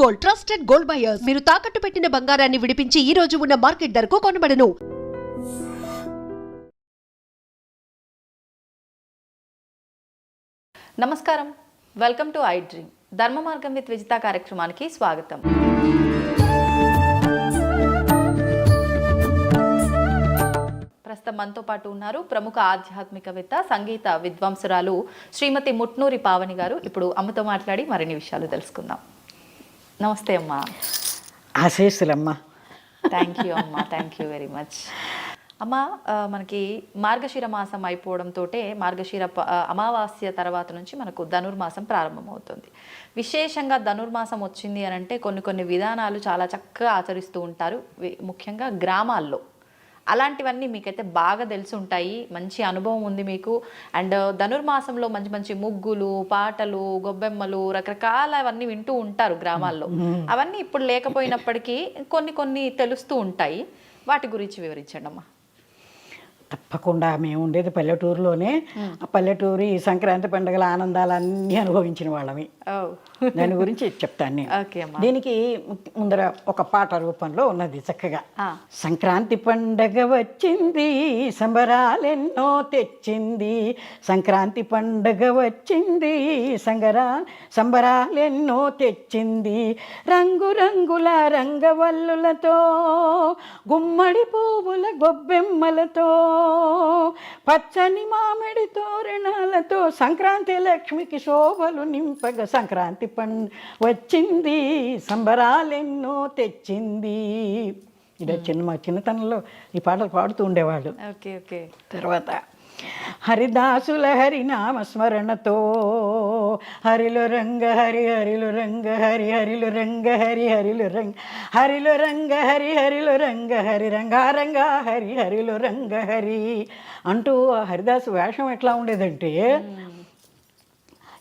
Gold trusted gold buyers మీరు తాకట్టు పెట్టిన బంగారాన్ని విడిపించి ఈ రోజు ఉన్న మార్కెట్ ధరకు కొనబడను. నమస్కారం. వెల్కమ్ టు ఐ డ్రీమ్ ధర్మ మార్గం విత్ విజిత కార్యక్రమానికి స్వాగతం. ప్రస్తుతం మనతో పాటు ఉన్నారు ప్రముఖ ఆధ్యాత్మికవేత్త సంగీత విద్వాంసురాలు శ్రీమతి ముట్నూరి పావని గారు. ఇప్పుడు అమ్మతో మాట్లాడి మరిన్ని విషయాలు తెలుసుకుందాం. నమస్తే అమ్మా. ఆశీస్సులమ్మ. థ్యాంక్ యూ అమ్మా థ్యాంక్ యూ వెరీ మచ్ అమ్మ మనకి మార్గశిర మాసం అయిపోవడంతో మార్గశిర అమావాస్య తర్వాత నుంచి మనకు ధనుర్మాసం ప్రారంభమవుతుంది. విశేషంగా ధనుర్మాసం వచ్చింది అని అంటే కొన్ని కొన్ని విధానాలు చాలా చక్కగా ఆచరిస్తూ ఉంటారు. ముఖ్యంగా గ్రామాల్లో. అలాంటివన్నీ మీకైతే బాగా తెలిసి ఉంటాయి. మంచి అనుభవం ఉంది మీకు. అండ్ ధనుర్మాసంలో మంచి మంచి ముగ్గులు పాటలు గొబ్బెమ్మలు రకరకాలవన్నీ వింటూ ఉంటారు గ్రామాల్లో. అవన్నీ ఇప్పుడు లేకపోయినప్పటికీ కొన్ని కొన్ని తెలుస్తూ ఉంటాయి. వాటి గురించి వివరించండి అమ్మా. తప్పకుండా మేము ఉండేది పల్లెటూరులోనే. ఆ పల్లెటూరు ఈ సంక్రాంతి పండుగల ఆనందాలన్నీ అనుభవించిన వాళ్ళమి. దాని గురించి చెప్తాను నేను. ఓకే అమ్మా. దీనికి ముందర ఒక పాట రూపంలో ఉన్నది చక్కగా. సంక్రాంతి పండగ వచ్చింది సంబరాలెన్నో తెచ్చింది. సంక్రాంతి పండగ వచ్చింది సంగరా సంబరాలెన్నో తెచ్చింది. రంగురంగుల రంగవల్లులతో గుమ్మడి పువ్వుల గొబ్బెమ్మలతో పచ్చని మామిడి తోరణాలతో సంక్రాంతి లక్ష్మికి శోభలు నింపగ సంక్రాంతి పం వచ్చింది సంబరాలెన్నో తెచ్చింది. ఇది చిన్న మా చిన్నతనంలో ఈ పాటలు పాడుతూ ఉండేవాళ్ళు. Okay okay. తర్వాత హరిదాసుల హరినామ స్మరణతో హరిలో రంగ హరి హరిలో రంగ హరి హరిలో రంగ హరి హరిలో రంగ హరిలో రంగ హరి హరిలో రంగ హరి రంగారంగ హరి హరిలో రంగ హరి అంటూ హరిదాసు వేషం ఎట్లా ఉండేదంటే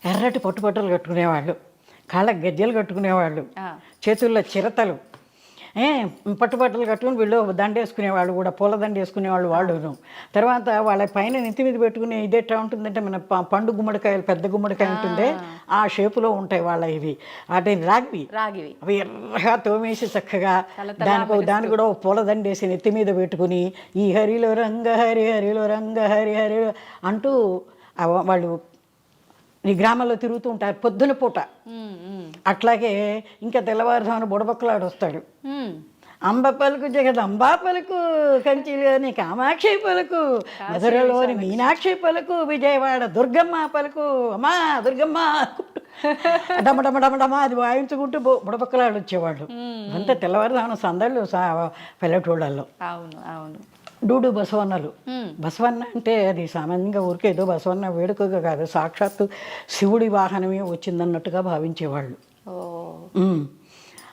ఎర్రటి పట్టుబట్టలు కట్టుకునేవాళ్ళు కాళ్ళకి గజ్జెలు కట్టుకునేవాళ్ళు. చేతుల్లో చిరతలు ఏ పట్టుబట్టలు కట్టుకుని వీళ్ళు దండ వేసుకునేవాళ్ళు కూడా పూల దండ వేసుకునేవాళ్ళు వాళ్ళును. తర్వాత వాళ్ళ పైన నెత్తి మీద పెట్టుకునే ఇది ఎట్లా ఉంటుందంటే మన పండు గుమ్మడికాయలు పెద్ద గుమ్మడికాయ ఉంటుందే ఆ. షేపులో ఉంటాయి వాళ్ళ ఇవి. వాటి రాగివి. రాగివి. అవి ఎర్రగా తోమేసి చక్కగా దానికి దానికి కూడా ఒక పూలదండ వేసి నెత్తి మీద పెట్టుకుని ఈ హరిలో రంగ హరి హరిలో రంగ హరి హరి అంటూ వాళ్ళు ఈ గ్రామంలో తిరుగుతూ ఉంటారు పొద్దున పూట. అట్లాగే ఇంకా తెల్లవారుజామున బుడబొక్కలాడు వస్తాడు. అంబ పలుకు జగదంబా పలుకు కంచిలోని కామాక్షి పలుకు మధురలోని మీనాక్షి పలుకు విజయవాడ దుర్గమ్మ పలుకు అమ్మా దుర్గమ్మ డమ డమ డమ డమ అది వాయించుకుంటూ బుడబొక్కలాడు వచ్చేవాళ్ళు. అంతా తెల్లవారుజామున సందళ్ళు పల్లెటూళ్ళల్లో. అవును అవును. డూడు బసవన్నలు. బసవన్న అంటే అది సామాన్యంగా ఊరికేదో బసవన్న వేడుకగా కాదు సాక్షాత్తు శివుడి వాహనమే వచ్చిందన్నట్టుగా భావించేవాళ్ళు.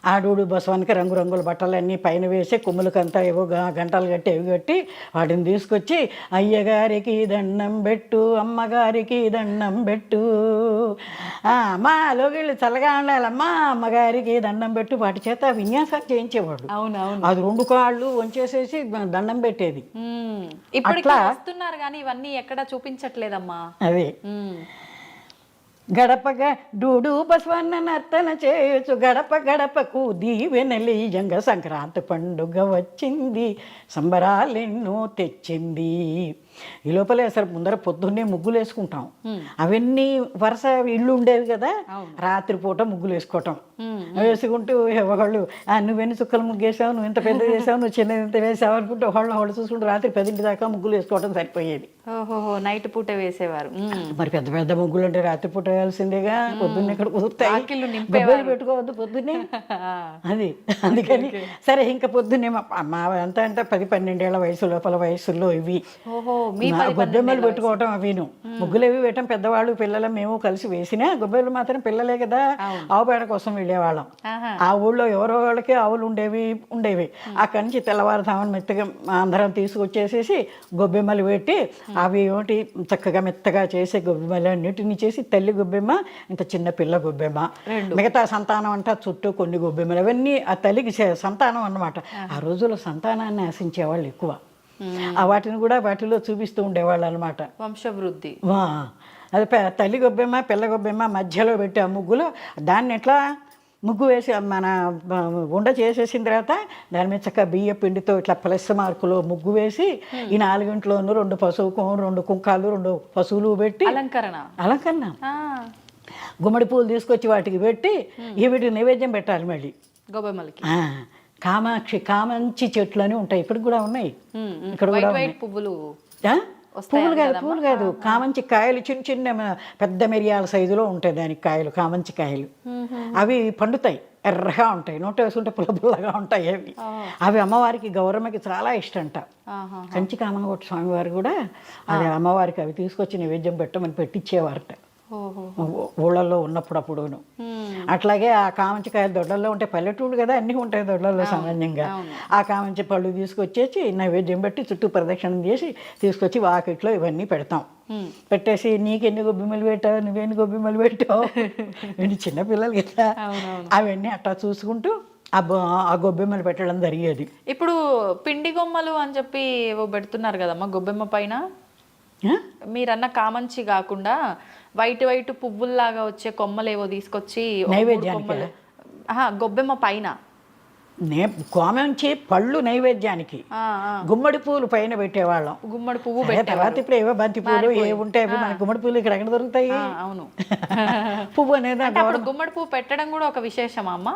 ఆడోడు బసవానికి రంగురంగుల బట్టలన్నీ పైన వేసి కొమ్ములకంతా ఏవో గంటలు కట్టి ఎవి కట్టి వాటిని తీసుకొచ్చి అయ్యగారికి దండం పెట్టు అమ్మగారికి దండం పెట్టు. అమ్మా లోగిళ్ళు చల్లగా ఉండాలమ్మా అమ్మగారికి దండం పెట్టు. వాటి చేత విన్యాసాలు చేయించేవాడు అవును అవును అది రెండు కాళ్ళు వంచేసేసి దండం పెట్టేది. కానీ ఇవన్నీ ఎక్కడ చూపించట్లేదమ్మా. అదే. గడపగ డూడు బసవన్న నర్తన చేయొచ్చు గడప గడపకు దీవెనలీయంగ సంక్రాంతి పండుగ వచ్చింది సంబరాలెన్నో తెచ్చింది. ఈ లోపలే అసలు ముందర పొద్దున్నే ముగ్గులు వేసుకుంటాం. అవన్నీ వరుస ఇల్లు ఉండేవి కదా రాత్రిపూట ముగ్గులు వేసుకోవటం. వేసుకుంటూ ఒకళ్ళు "ఆ, నువ్వెన్ని చుక్కలు ముగ్గు వేసావు నువ్వు ఇంత పెద్ద వేసావు నువ్వు చిన్న ఇంత వేసావు అనుకుంటూ ఒకళ్ళు ఒకళ్ళు చూసుకుంటూ రాత్రి పదింటి దాకా ముగ్గులు వేసుకోవటం సరిపోయేది. నైట్ పూట వేసేవారు. మరి పెద్ద పెద్ద ముగ్గులు అంటే రాత్రిపూట వేయాల్సిందేగా. పొద్దున్న ఇక్కడ కుదురుతాయి. పెట్టుకోవద్దు పొద్దున్నే. అది అందుకని సరే ఇంకా పొద్దున్నే మా అంతా అంటే పది పన్నెండేళ్ళ వయసు లోపల వయసులో ఇవి. ఓహో. మీ గొబ్బెమ్మలు పెట్టుకోవటం అవిను. ముగ్గులు అవి వేయటం పెద్దవాళ్ళు పిల్లలు మేము కలిసి వేసినా గొబ్బెమ్మలు మాత్రం పిల్లలే కదా. ఆవు పేడ కోసం వెళ్ళేవాళ్ళం. ఆ ఊళ్ళో ఎవరో వాళ్ళకి ఆవులు ఉండేవి ఉండేవి. అక్కడి నుంచి తెల్లవారుజామున మెత్తగా అందరం తీసుకొచ్చేసేసి గొబ్బెమ్మలు పెట్టి అవి ఏమిటి చక్కగా మెత్తగా చేసే గొబ్బెమ్మలు అన్నిటిని చేసి తల్లి గొబ్బెమ్మ ఇంత చిన్న పిల్ల గొబ్బెమ్మ. మిగతా సంతానం అంటా చుట్టూ కొన్ని గొబ్బెమ్మలు. అవన్నీ ఆ తల్లికి సంతానం అన్నమాట. ఆ రోజుల్లో సంతానాన్ని ఆశించేవాళ్ళు ఎక్కువ. ఆ వాటిని కూడా వాటిలో చూపిస్తూ ఉండేవాళ్ళు అనమాట వంశవృద్ధి. వా అది తల్లి గొబ్బెమ్మ పిల్ల గొబ్బెమ్మ మధ్యలో పెట్టి ఆ ముగ్గులో దాన్ని ఎట్లా ముగ్గు వేసి మన ఉండ చేసేసిన తర్వాత దాని మీద చక్కగా బియ్య పిండితో ఇట్లా ప్లస్ మార్కులో ముగ్గు వేసి ఈ నాలుగింట్లోనూ రెండు పశువు రెండు కుంకాలు రెండు పశువులు పెట్టి అలంకరణ. అలంకరణ. గుమ్మడి పూలు తీసుకొచ్చి వాటికి పెట్టి ఈ వీటికి నైవేద్యం పెట్టాలి మళ్ళీ. గొబ్బెమ్మలకి. కామాక్షి కామంచి చెట్లు అని ఉంటాయి. ఇప్పుడు కూడా ఉన్నాయి. ఇక్కడ కూడా పువ్వులు పువ్వులు కాదు? పువ్వులు కాదు. కామంచి కాయలు చిన్న చిన్న పెద్ద మిరియాల సైజులో ఉంటాయి దానికి కాయలు కామంచి కాయలు. అవి పండుతాయి. ఎర్రగా ఉంటాయి. నోట వేసుకుంటే పుల్ల పుల్లగా ఉంటాయి అవి. అవి అమ్మవారికి గౌరమ్మకి చాలా ఇష్టంట. ఆహా. కంచి కామనగొట్ట స్వామివారు కూడా అది అమ్మవారికి అవి తీసుకొచ్చి నైవేద్యం పెట్టమని పెట్టించేవారట ఊళ్ళల్లో ఉన్నప్పుడు అప్పుడును ఉమ్, అట్లాగే ఆ కామంచి కాయలు దొడ్డల్లో ఉంటాయి పల్లెటూళ్ళు కదా అన్నీ ఉంటాయి దొడ్డల్లో సామాన్యంగా. ఆ కామంచి పళ్ళు తీసుకొచ్చేసి నైవేద్యం పెట్టి చుట్టూ ప్రదక్షిణం చేసి తీసుకొచ్చి వాకిట్లో ఇవన్నీ పెడతాం. పెట్టేసి నీకెన్ని గొబ్బిమలు పెట్టావు? నువ్వెన్ని గొబ్బిమలు పెట్టావు? వీళ్ళు చిన్నపిల్లలు కదా. అవన్నీ అట్లా చూసుకుంటూ ఆ గొబ్బెమ్మలు పెట్టడం జరిగేది. ఇప్పుడు పిండి గొమ్మలు అని చెప్పి పెడుతున్నారు కదమ్మా గొబ్బెమ్మ పైన? మీరన్న కామంచి కాకుండా వైట్ వైట్ పువ్వుల్లాగా వచ్చే కొమ్మలు ఏవో తీసుకొచ్చి నైవేద్యానికా? గొబ్బెమ్మ పైన. నే కోమంచి పళ్ళు నైవేద్యానికి. గుమ్మడి పూలు పైన పెట్టేవాళ్ళం. గుమ్మడి పువ్వు తర్వాత ఇప్పుడు ఏవో బంతి పూలు ఏ ఉంటాయి మన గుమ్మడి పూలు ఇక్కడ ఎక్కడ దొరుకుతాయి? అవును. పువ్వు అనేది గుమ్మడి పువ్వు పెట్టడం కూడా ఒక విశేషమా అమ్మ?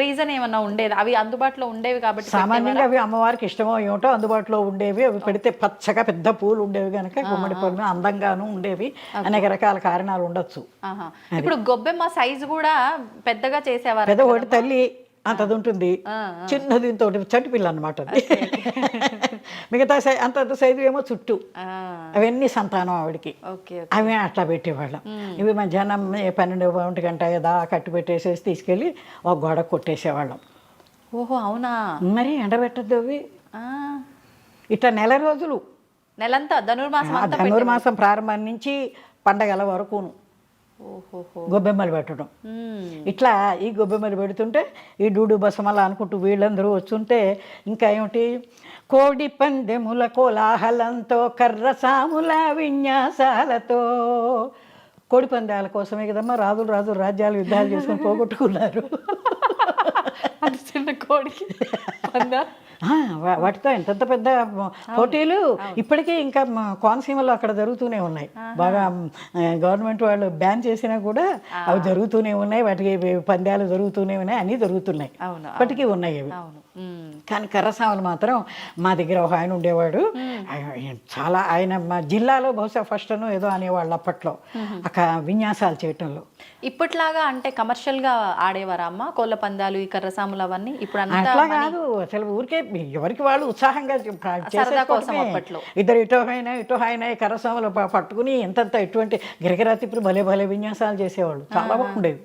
రీజన్ ఏమన్నా ఉండేది? అవి అందుబాటులో ఉండేవి కాబట్టి సామాన్యంగా అవి అమ్మవారికి ఇష్టమో ఏమిటో అందుబాటులో ఉండేవి. అవి పెడితే పచ్చగా పెద్ద పూలు ఉండేవి కనుక గుమ్మడి పూలు అందంగాను ఉండేవి. అనేక రకాల కారణాలు ఉండొచ్చు. ఇప్పుడు గొబ్బెమ్మ సైజు కూడా పెద్దగా చేసేవారు పెద్ద ఒకటి తల్లి అంతది ఉంటుంది చిన్నది ఇంతటి చంటి పిల్ల అనమాట అది మిగతా సై అంత సైజు ఏమో చుట్టూ. అవన్నీ సంతానం ఆవిడకి. అవి అట్లా పెట్టేవాళ్ళం. ఇవి మధ్యాహ్నం ఏ పన్నెండు ఒంటి గంట దా కట్టు పెట్టేసేసి తీసుకెళ్ళి ఒక గోడ కొట్టేసేవాళ్ళం. ఓహో అవునా? మరి ఎండబెట్టద్దు అవి. ఆ, ఇట్లా నెల రోజులు. నెలంతా ధనుర్మాసం ధనుర్మాసం ప్రారంభం నుంచి పండగల వరకును. గొబ్బెమ్మలు పెట్టడం. ఇట్లా ఈ గొబ్బెమ్మలు పెడుతుంటే ఈ డూడు బసమల అనుకుంటూ వీళ్ళందరూ వచ్చుంటే ఇంకా ఏమిటి? కోడి పందెముల కోలాహలంతో కర్రసాముల విన్యాసాలతో. కోడి పందాల కోసమే కదమ్మా రాజులు రాజులు రాజ్యాలు యుద్ధాలు చేసుకొని పోగొట్టుకున్నారు. అంత చిన్న కోడికి పందా? వాటితో ఎంతెంత పెద్ద పోటీలు ఇప్పటికీ ఇంకా కోనసీమలో అక్కడ జరుగుతూనే ఉన్నాయి. బాగా గవర్నమెంట్ వాళ్ళు బ్యాన్ చేసినా కూడా అవి జరుగుతూనే ఉన్నాయి. వాటికి పందాలు జరుగుతూనే ఉన్నాయి. అన్నీ జరుగుతున్నాయి. ఇప్పటికీ ఉన్నాయి అవి. కానీ కర్రసాములు మాత్రం మా దగ్గర ఒక ఆయన ఉండేవాడు. ఆయన చాలా ఆయన మా జిల్లాలో బహుశా ఫస్ట్ అనో ఏదో అనేవాళ్ళు అప్పట్లో. అక్కడ విన్యాసాలు చేయటంలో. ఇప్పట్లాగా అంటే కమర్షియల్గా ఆడేవారా అమ్మ? కోళ్ళ పందాలు ఈ కర్రసాములు అవన్నీ? ఇప్పుడు అట్లా కాదు. అసలు ఊరికే ఎవరికి వాళ్ళు ఉత్సాహంగా. ఇద్దరు ఇటో అయినా ఇటో అయినా కరసాములు ప- పట్టుకుని ఎంతంత ఎటువంటి గిరగిరా తిప్పుడు భలే భలే విన్యాసాలు చేసేవాళ్ళు. చాలా బాగుండేవి.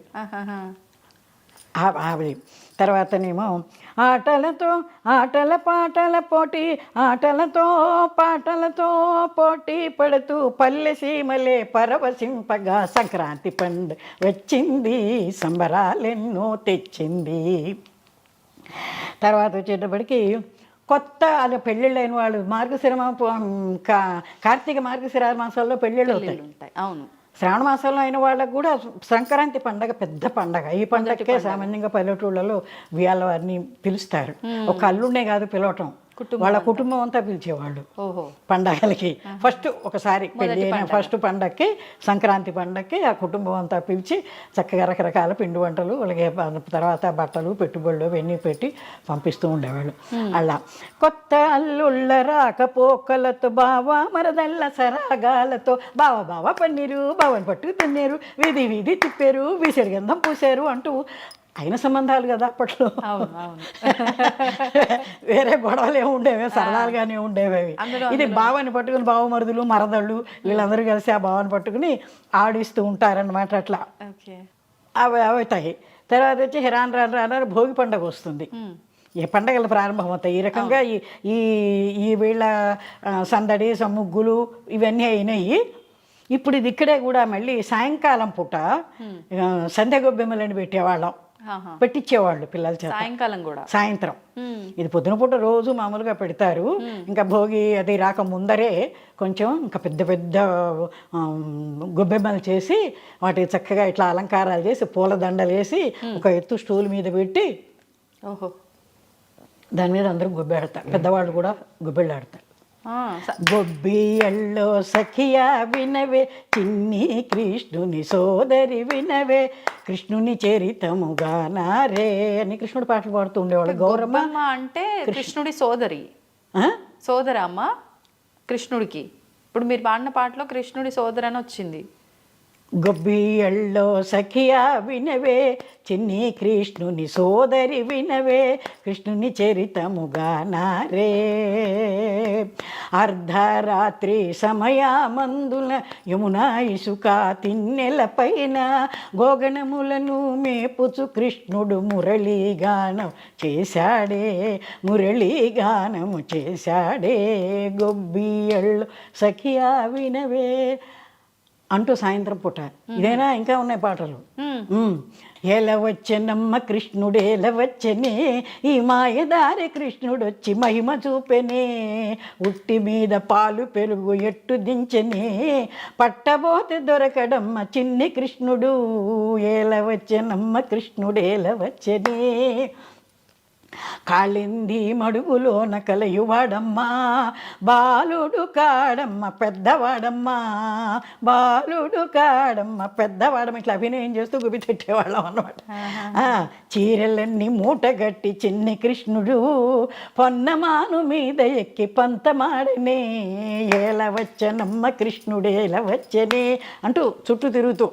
ఆవిడ తర్వాతనేమో ఆటలతో ఆటల పాటల పోటీ ఆటలతో పాటలతో పోటీ పడుతూ పల్లె సీమలే పరవశింపగా సంక్రాంతి పండు వచ్చింది సంబరాలెన్నో తెచ్చింది. తర్వాత వచ్చేటప్పటికి కొత్త అలా పెళ్ళిళ్ళైన వాళ్ళు మార్గశిర కా- కార్తీక మార్గశిర మాసాల్లో పెళ్ళిళ్ళు అవుతాయి. పెళ్ళిళ్ళు ఉంటాయి. అవును. శ్రావణ మాసంలో అయిన వాళ్ళకు కూడా సంక్రాంతి పండగ పెద్ద పండగ. ఈ పండగకే సామాన్యంగా పల్లెటూళ్ళలో వియాల వారిని పిలుస్తారు ఒక అల్లుండే కాదు పిలవటం. వాళ్ళ కుటుంబం అంతా పిలిచేవాళ్ళు. ఓహో. పండగలకి. ఫస్ట్ ఒకసారి పెళ్ళి అయిన ఫస్ట్ పండగకి సంక్రాంతి పండగకి ఆ కుటుంబం అంతా పిలిచి చక్కగా రకరకాల పిండి వంటలు అలాగే తర్వాత బట్టలు పెట్టుబడులు అవన్నీ పెట్టి పంపిస్తూ ఉండేవాళ్ళు. అలా. కొత్త అల్లుళ్ళ రాకపోకలతో బావ మరదళ్ళ సరాగాలతో బావ బావ పన్నీరు బావని పట్టు తిన్నారు వీధి వీధి తిప్పారు వీసెడి గంధం పూసారు అంటూ అయిన సంబంధాలు కదా అప్పట్లో. వేరే గొడవలు ఏమి ఉండేవి సరదాలుగానే ఉండేవి. ఇది బావని పట్టుకుని బావమరుదులు మరదళ్ళు వీళ్ళందరూ కలిసి ఆ బావని పట్టుకుని ఆడిస్తూ ఉంటారన్నమాట అట్లా. అవి అవుతాయి. తర్వాత వచ్చి రాను రాను రాను రాను భోగి పండుగ వస్తుంది. ఏ పండగలు ప్రారంభమవుతాయి ఈ రకంగా ఈ ఈ ఈ వీళ్ళ సందడి సముగ్గులు ఇవన్నీ అయినాయి. ఇప్పుడు ఇది ఇక్కడే కూడా మళ్ళీ సాయంకాలం పూట ఆ, సంధ్య గొబ్బెమ్మలని పెట్టేవాళ్ళం. పెట్టించేవాళ్ళు పిల్లల చేత. సాయంకాలం కూడా. సాయంత్రం. ఇది పొద్దున పూట రోజు మామూలుగా పెడతారు. ఇంకా భోగి అది రాక ముందరే కొంచెం ఇంకా పెద్ద పెద్ద గొబ్బెమ్మలు చేసి వాటికి చక్కగా ఇట్లా అలంకారాలు చేసి పూల దండలు వేసి ఒక ఎత్తు స్టూల్ మీద పెట్టి ఓహో. దాని మీద అందరూ గొబ్బెడతారు. పెద్దవాళ్ళు కూడా గొబ్బెళ్ళాడతారు ఆ, గొబ్బియల్లో సఖియా వినవే చిన్ని కృష్ణుని సోదరి వినవే కృష్ణుని చరితముగా నారే అని కృష్ణుడు పాటలు పాడుతూ ఉండేవాడు గౌరమ్మ గొబ్బమ్మ అంటే కృష్ణుడి సోదరి. ఆ? సోదర అమ్మ కృష్ణుడికి. ఇప్పుడు మీరు పాడిన పాటలో కృష్ణుడి సోదరి అని వచ్చింది గొబ్బియల్లో సఖియా వినవే చిన్ని కృష్ణుని సోదరి వినవే కృష్ణుని చరితముగా నారే. అర్ధరాత్రి సమయామందుల యమునా ఇసుక తిన్నెలపైన గోగణములను మేపుచు కృష్ణుడు మురళీగానం చేశాడే మురళీగానము చేశాడే. గొబ్బియళ్ళు సఖియా వినవే అంటూ సాయంత్రం పూట ఇదేనా ఇంకా ఉన్నాయి పాటలు మ్మ్. ఉమ్. ఎలా వచ్చనమ్మ కృష్ణుడు ఎలా వచ్చనే ఈ మాయదారి కృష్ణుడు వచ్చి మహిమ చూపెనే ఉట్టి మీద పాలు పెరుగు ఎట్టు దించనే పట్టబోతే దొరకడమ్మ చిన్ని కృష్ణుడు ఎలా వచ్చనమ్మ కృష్ణుడు ఎలా వచ్చనే కాళింది మడుగులోన కలయువాడమ్మా బాలుడు కాడమ్మ పెద్దవాడమ్మా బాలుడు కాడమ్మ పెద్దవాడమ్మ. ఇట్లా అభినయం చేస్తూ గుబి తిట్టేవాళ్ళం అన్నమాట. ఆ, చీరలన్నీ మూటగట్టి చిన్ని కృష్ణుడు పొన్నమాను మీద ఎక్కి పంతమాడనే ఏల వచ్చనమ్మ కృష్ణుడు ఏల వచ్చనే అంటూ చుట్టూ తిరుగుతూ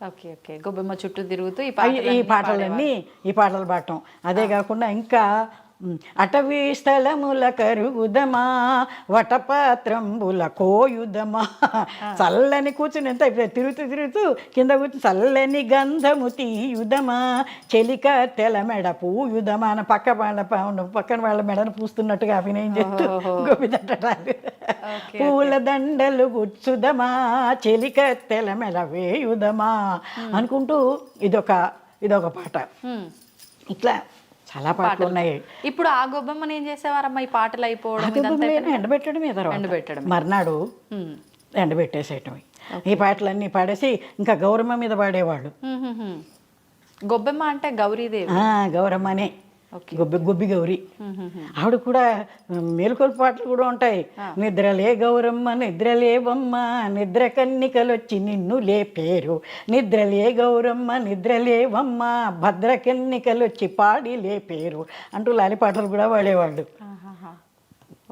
ఓకే ఓకే. గొబ్బెమ్మ చుట్టూ తిరుగుతూ ఈ ఈ- పాటలన్నీ ఈ పాటలు పాడటం. అదే కాకుండా ఇంకా అటవీ స్థలముల కరుగుదమా వటపాత్రంబుల కోయుదమా. చల్లని కూర్చుని ఎంత తిరుగుతూ తిరుగుతూ కింద కూర్చుని చల్లని గంధము తీయుదమా చెలిక తెల మెడ పూయుదమా అని పక్క వాళ్ళ పక్కన వాళ్ళ మెడను పూస్తున్నట్టుగా అభినయం చేస్తూ గోపిదట్టాలు పూల దండలు గుచ్చుదమా చెలిక తెల మెడ వేయుదమా అనుకుంటూ ఇదొక ఇదొక పాట. ఇట్లా చాలా పాటలు ఉన్నాయి. ఇప్పుడు ఆ గొబ్బెమ్మని ఏం చేసేవారమ్మా? ఈ పాటలు అయిపోవడం తర్వాత. ఎండబెట్టడమే. మర్నాడు. ఎండబెట్టేసేయటం ఈ పాటలన్నీ పాడేసి ఇంకా గౌరమ్మ మీద పాడేవాళ్ళు. మ్మ్, మ్మ్, మ్మ్. గొబ్బెమ్మ అంటే గౌరీదేవి. గౌరమ్మనే. గొబ్బి గొబ్బి గౌరి. ఆవిడ కూడా మేలుకొలు పాటలు కూడా ఉంటాయి. నిద్రలే గౌరమ్మ నిద్రలేవమ్మ నిద్ర కన్నికలొచ్చి నిన్ను లేపేరు నిద్రలే గౌరమ్మ నిద్రలేవమ్మ భద్ర కన్నికలొచ్చి పాడి లేపేరు అంటూ లాలి పాటలు కూడా వాడేవాళ్ళు.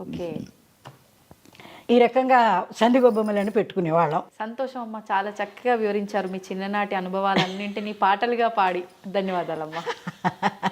ఓకే. ఈ రకంగా సంధి గొబ్బమ్మలని పెట్టుకునేవాళ్ళం. సంతోషం అమ్మ చాలా చక్కగా వివరించారు మీ చిన్ననాటి అనుభవాలన్నింటినీ పాటలుగా పాడి. ధన్యవాదాలమ్మా.